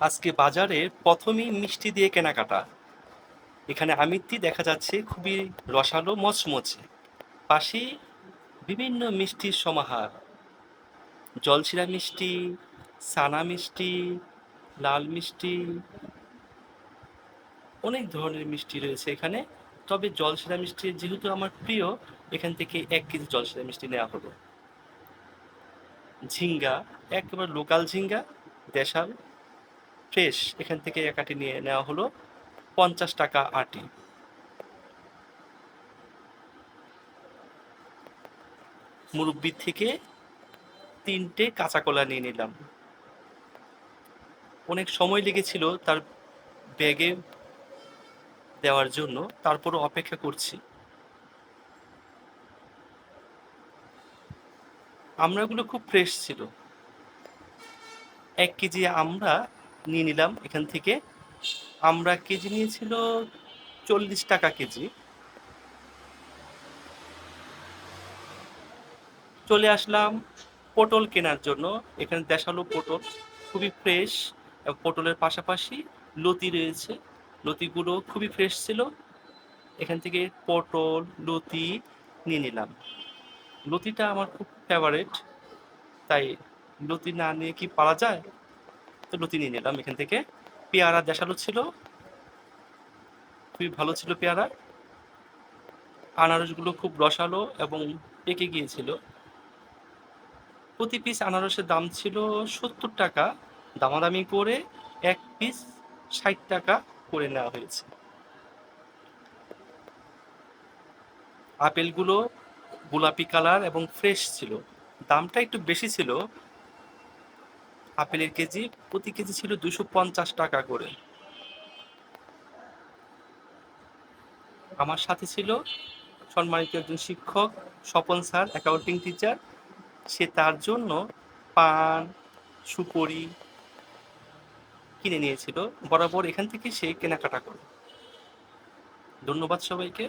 আজকে বাজারে প্রথমেই মিষ্টি দিয়ে কেনাকাটা। এখানে আমিত্তি দেখা যাচ্ছে খুবই রসালো মচমচে। পাশে বিভিন্ন মিষ্টির সমাহার। জলশিরা মিষ্টি, সানা মিষ্টি, লাল মিষ্টি, অনেক ধরনের মিষ্টি রয়েছে এখানে। তবে জলছিরা মিষ্টি যেহেতু আমার প্রিয়, এখান থেকে এক কেজি জলছিরা মিষ্টি নেওয়া হলো। ঝিঙ্গা, একেবারে লোকাল ঝিঙ্গা, দেশাল। ফ্রেশ এখান থেকে এক আটি নিয়ে নেওয়া হলো পঞ্চাশ টাকা আটি। মুরব্বির থেকে তিনটে কাঁচা কলা নিয়ে নিলাম। অনেক সময় লেগেছিল তার ব্যাগে দেওয়ার জন্য, তারপরও অপেক্ষা করছি। আমরাগুলো খুব ফ্রেশ ছিল। এক কেজি আমরা নিয়ে নিলাম। এখান থেকে আমরা কেজি নিয়েছিল চল্লিশ টাকা কেজি। চলে আসলাম পটল কেনার জন্য। এখানে দেশালো পটল খুবই ফ্রেশ পটলের পাশাপাশি লতি রয়েছে। লতিগুলো খুবই ফ্রেশ ছিল। এখান থেকে পটল, লতি নিয়ে নিলাম। লতিটা আমার খুব ফেভারেট তাই লতি না নিয়ে কি পারা যায়? লতি নিয়ে নিলাম এখান থেকে। পেয়ারা দেশালো ছিল। খুবই ভালো ছিল পেয়ারা। আনারসগুলো খুব রসালো এবং পেকে গিয়েছিল। প্রতি পিস আনারসের দাম ছিল সত্তর টাকা। দামাদামি করে এক পিস ষাট টাকা করে নেওয়া হয়েছে। আপেলগুলো গোলাপি কালার এবং ফ্রেশ ছিল। দামটা একটু বেশি ছিল আপেলের কেজি প্রতি কেজি ছিল দুশো পঞ্চাশ টাকা করে। আমার সাথে ছিল সম্মানিত একজন শিক্ষক, স্বপন স্যার অ্যাকাউন্টিং টিচার সে তার জন্য পান, সুপরি কিনে নিয়েছিল। বরাবর এখান থেকে সে কেনাকাটা করে। ধন্যবাদ সবাইকে।